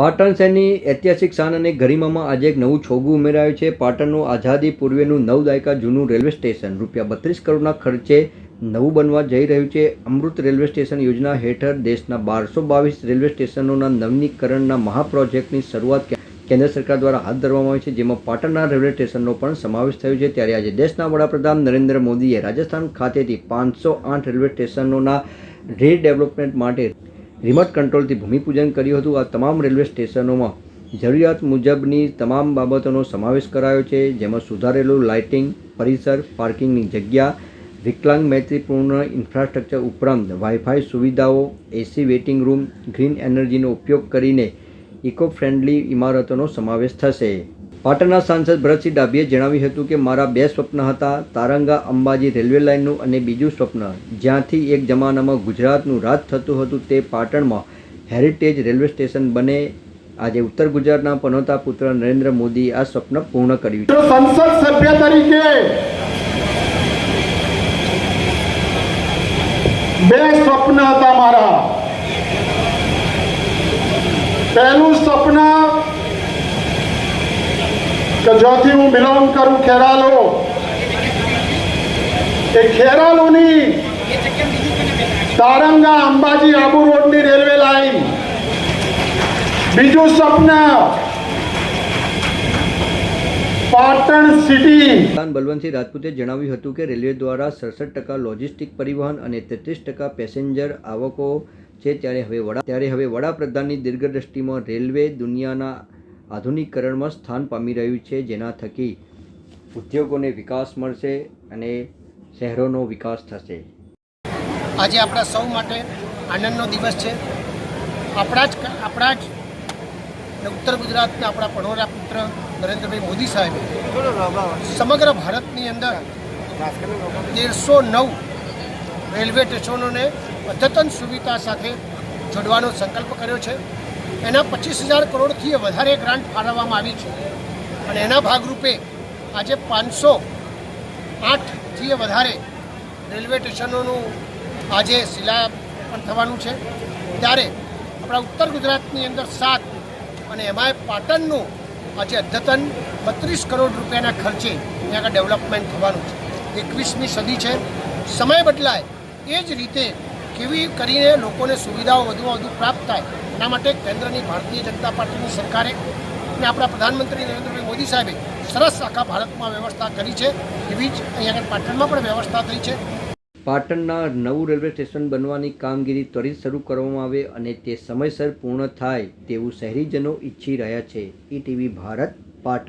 પાટણ શહેરની ઐતિહાસિક શાન અને ગરિમામાં આજે એક નવું છોગું ઉમેરાયું છે. પાટણનું આઝાદી પૂર્વેનું નવ દાયકા જૂનું રેલવે સ્ટેશન. રૂપિયા બત્રીસ કરોડના ખર્ચે નવું બનવા જઈ રહ્યું છે. અમૃત રેલવે સ્ટેશન યોજના હેઠળ દેશના બારસો બાવીસ રેલવે સ્ટેશનોના નવીનીકરણના મહાપ્રોજેક્ટની શરૂઆત કેન્દ્ર સરકાર દ્વારા હાથ ધરવામાં આવી છે. જેમાં પાટણના રેલવે સ્ટેશનનો પણ સમાવેશ થયો છે. ત્યારે આજે દેશના વડાપ્રધાન નરેન્દ્ર મોદીએ રાજસ્થાન ખાતેથી પાંચસો આઠ રેલવે સ્ટેશનોના રીડેવલપમેન્ટ માટે રિમોટ કંટ્રોલથી ભૂમિપૂજન કર્યું હતું. આ તમામ રેલવે સ્ટેશનોમાં જરૂરિયાત મુજબની તમામ બાબતોનો સમાવેશ કરાયો છે, જેમાં સુધારેલું લાઇટિંગ, પરિસર, પાર્કિંગની જગ્યા, વિકલાંગ મૈત્રીપૂર્ણ ઇન્ફ્રાસ્ટ્રક્ચર ઉપરાંત વાઈફાઈ સુવિધાઓ, એસી વેઇટિંગ રૂમ, ગ્રીન એનર્જીનો ઉપયોગ કરીને ઇકો ફ્રેન્ડલી ઇમારતોનો સમાવેશ થશે. પાટણના સાંસદ ભરતસિંહ ડાભીએ જણાવ્યું હતું કે મારા બે સ્વપ્ન હતા, તારંગા અંબાજી રેલવે લાઇનનું અને બીજું સ્વપ્ન, જ્યાંથી એક જમાનામાં ગુજરાતનું રાજ થતું હતું તે પાટણમાં હેરિટેજ રેલવે સ્ટેશન બને. આજે ઉત્તર ગુજરાતના પનોતા પુત્ર નરેન્દ્ર મોદી આ સ્વપ્ન પૂર્ણ કર્યું છે. સંસદ સભ્ય તરીકે બે સ્વપ્ન હતા મારા. પહેલું સ્વપ્ન કે જ્યાંથી હું બિલોંગ કરું ખેરાલો. એ ખેરાલોની તારંગા અંબાજી આબુ રોડની રેલવે લાઈન. બીજું સ્વપ્ન બલવંતસિંહ રાજપૂતે જણાવ્યું હતું કે રેલવે દ્વારા સડસઠ ટકા લોજિસ્ટિક પરિવહન અને તેત્રીસ ટકા પેસેન્જર આવકો છે, ત્યારે હવે વડા ત્યારે હવે વડાપ્રધાનની દીર્ઘદ્રષ્ટિમાં રેલવે દુનિયાના આધુનિકરણમાં સ્થાન પામી રહ્યું છે, જેના થકી ઉદ્યોગોને વિકાસ મળશે અને શહેરોનો વિકાસ થશે. આજે આપણા સૌ માટે આનંદનો દિવસ છે. આપણા જ આપણા જ ઉત્તર ગુજરાતના આપણા પણોરા પુત્ર નરેન્દ્રભાઈ મોદી સાહેબે સમગ્ર ભારતની અંદર તેરસો નવ રેલવે સ્ટેશનોને અદ્યતન સુવિધા સાથે જોડવાનો સંકલ્પ કર્યો છે. એના પચીસ હજાર કરોડથી વધારે ગ્રાન્ટ ફાળવવામાં આવી છે. અને એના ભાગરૂપે આજે પાંચસો આઠથી વધારે રેલવે સ્ટેશનોનું આજે શિલા પણ થવાનું છે. ત્યારે આપણા ઉત્તર ગુજરાતની અંદર સાત અને એમાંય પાટણનું આજે અદ્યતન બત્રીસ કરોડ રૂપિયાના ખર્ચે ત્યાં આગળ ડેવલપમેન્ટ થવાનું છે. એકવીસમી સદી છે. સમય બદલાય એ જ રીતે કેવી કરીને લોકોને સુવિધાઓ વધુમાં વધુ પ્રાપ્ત થાય એના માટે કેન્દ્રની ભારતીય જનતા પાર્ટીની સરકારે અને આપણા પ્રધાનમંત્રી નરેન્દ્રભાઈ મોદી સાહેબે સરસ આખા ભારતમાં વ્યવસ્થા કરી છે. એવી જ અહીં આગળ પાટણમાં પણ વ્યવસ્થા થઈ છે. પાટણના નવું રેલવે સ્ટેશન બનવાની કામગીરી ત્વરિત શરૂ કરવામાં આવે અને તે સમયસર પૂર્ણ થાય તેવું શહેરીજનો ઈચ્છી રહ્યા છે. E TV Bharat, Patan.